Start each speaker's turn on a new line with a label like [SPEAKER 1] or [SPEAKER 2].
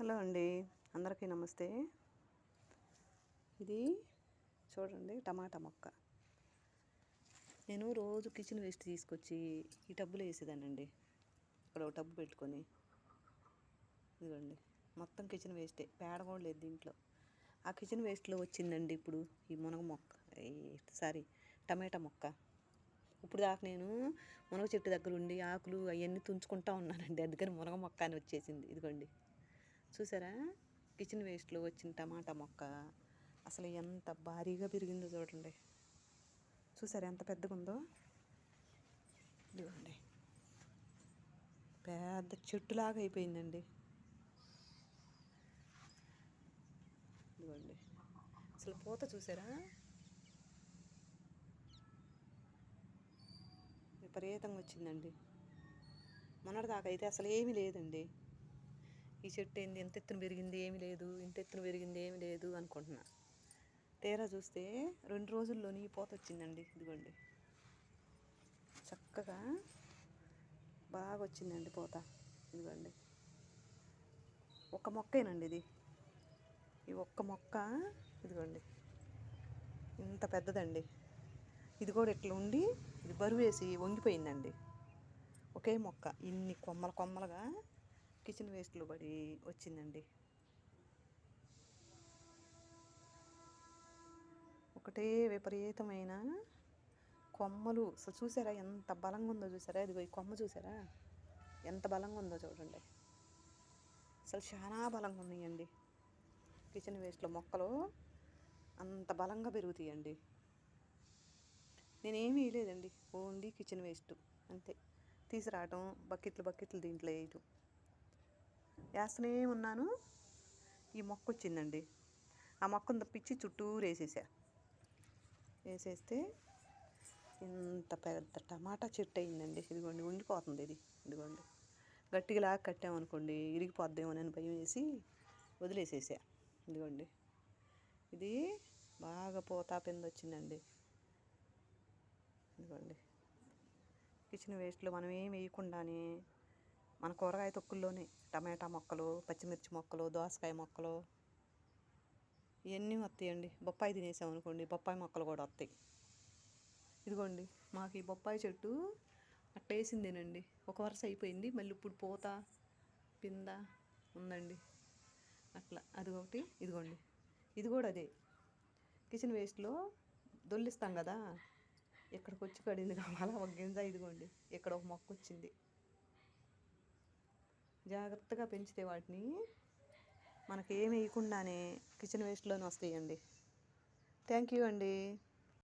[SPEAKER 1] Hello అండి అందరికీ నమస్తే. ఇది చూడండి టమాటా మొక్క. నేను రోజు కిచెన్ వేస్ట్ తీసుకొచ్చి ఈ టబ్బులో వేసేదానండి ఇక్కడ ఒక టబ్బు పెట్టుకొని. ఇదిగోండి మొత్తం కిచెన్ వేస్టే పేడ కూడా లేదు దీంట్లో. ఆ కిచెన్ వేస్ట్లో వచ్చిందండి ఇప్పుడు ఈ మునగ మొక్క సారీ టమాటా మొక్క. ఇప్పుడు దాకా నేను మునగ చెట్టు దగ్గర ఉండి ఆకులు అవన్నీ తుంచుకుంటా ఉన్నానండి. అందుకని మునగ మొక్క అని వచ్చేసింది. ఇదిగోండి. చూసారా? కిచెన్ వేస్ట్లో వచ్చిన టమాటా మొక్క. అసలు ఎంత భారీగా పెరిగిందో చూడండి. చూసారా ఎంత పెద్దగా ఉందో చూడండి పెద్ద చెట్టులాగా అయిపోయిందండి. ఇదిగోండి. అసలు పూత చూసారా? విపరీతంగా వచ్చిందండి. మొన్నటిదాకా అయితే అసలు ఏమీ లేదండి. ఈ చెట్టు ఏంది? ఎంత ఎత్తున పెరిగింది ఏమి లేదు. ఇంత ఎత్తున పెరిగింది ఏమి లేదు అనుకుంటున్నా. తీరా చూస్తే రెండు రోజుల్లోని పోత వచ్చిందండి. ఇదిగోండి. చక్కగా బాగా వచ్చిందండి పోత. ఇదిగోండి. ఒక మొక్కేనండి ఇది. ఈ ఒక్క మొక్క ఇదిగోండి. ఇంత పెద్దదండి. ఇది కూడా ఇట్లా ఉండి ఇది బరువేసి వంగిపోయిందండి. ఒకే మొక్క. ఇన్ని కొమ్మల కొమ్మలుగా కిచెన్ వేస్ట్లో పడి వచ్చిందండి. ఒకటే విపరీతమైన కొమ్మలు. అసలు చూసారా ఎంత బలంగా ఉందో చూసారా? ఇదిగో ఈ కొమ్మ చూసారా? ఎంత బలంగా ఉందో చూడండి. అసలు చాలా బలంగా ఉన్నాయండి. కిచెన్ వేస్ట్లో మొక్కలు అంత బలంగా పెరుగుతాయండి. నేనేమి వేయలేదండి. Only kitchen waste. అంతే. తీసుకురావటం బకెట్లు బకెట్లు దీంట్లో వేయటం. వేస్తూనే ఉన్నాను. ఈ మొక్క వచ్చిందండి. ఆ మొక్కను తప్పించి చుట్టూరు వేసేసా. వేసేస్తే ఇంత పెద్ద టమాటా చెట్టు అయిందండి. ఇదిగోండి ఉండిపోతుంది ఇది. ఇదిగోండి. గట్టిగా లాగా కట్టామనుకోండి ఇరిగిపోద్దేమోనని భయం వేసి వదిలేసేసా. ఇదిగోండి. ఇది బాగా పోతా పింద వచ్చిందండి. ఇదిగోండి. కిచెన్ వేస్ట్లో మనం ఏం వేయకుండానే మన కూరగాయ తొక్కుల్లోనే టమాటా మొక్కలు పచ్చిమిర్చి మొక్కలు దోసకాయ మొక్కలు ఇవన్నీ వస్తాయండి. బొప్పాయి తినేసాం అనుకోండి బొప్పాయి మొక్కలు కూడా వస్తాయి. ఇదిగోండి మాకు ఈ బొప్పాయి చెట్టు అట్టేసిందేనండి ఒక వరుస అయిపోయింది మళ్ళీ ఇప్పుడు పూత పింద ఉందండి. అట్లా అది ఒకటి ఇదిగోండి. ఇది కూడా అదే. కిచెన్ వేస్ట్లో దొల్లిస్తాం కదా ఇక్కడికి వచ్చి కడింది కావాలా? ఒక గింజ ఇదిగోండి ఇక్కడ ఒక మొక్క వచ్చింది. జాగ్రత్తగా పెంచితే వాటిని మనకి ఏమి వేయకుండానే కిచెన్ వేస్ట్లోనే వస్తాయండి. థ్యాంక్ యూ అండి.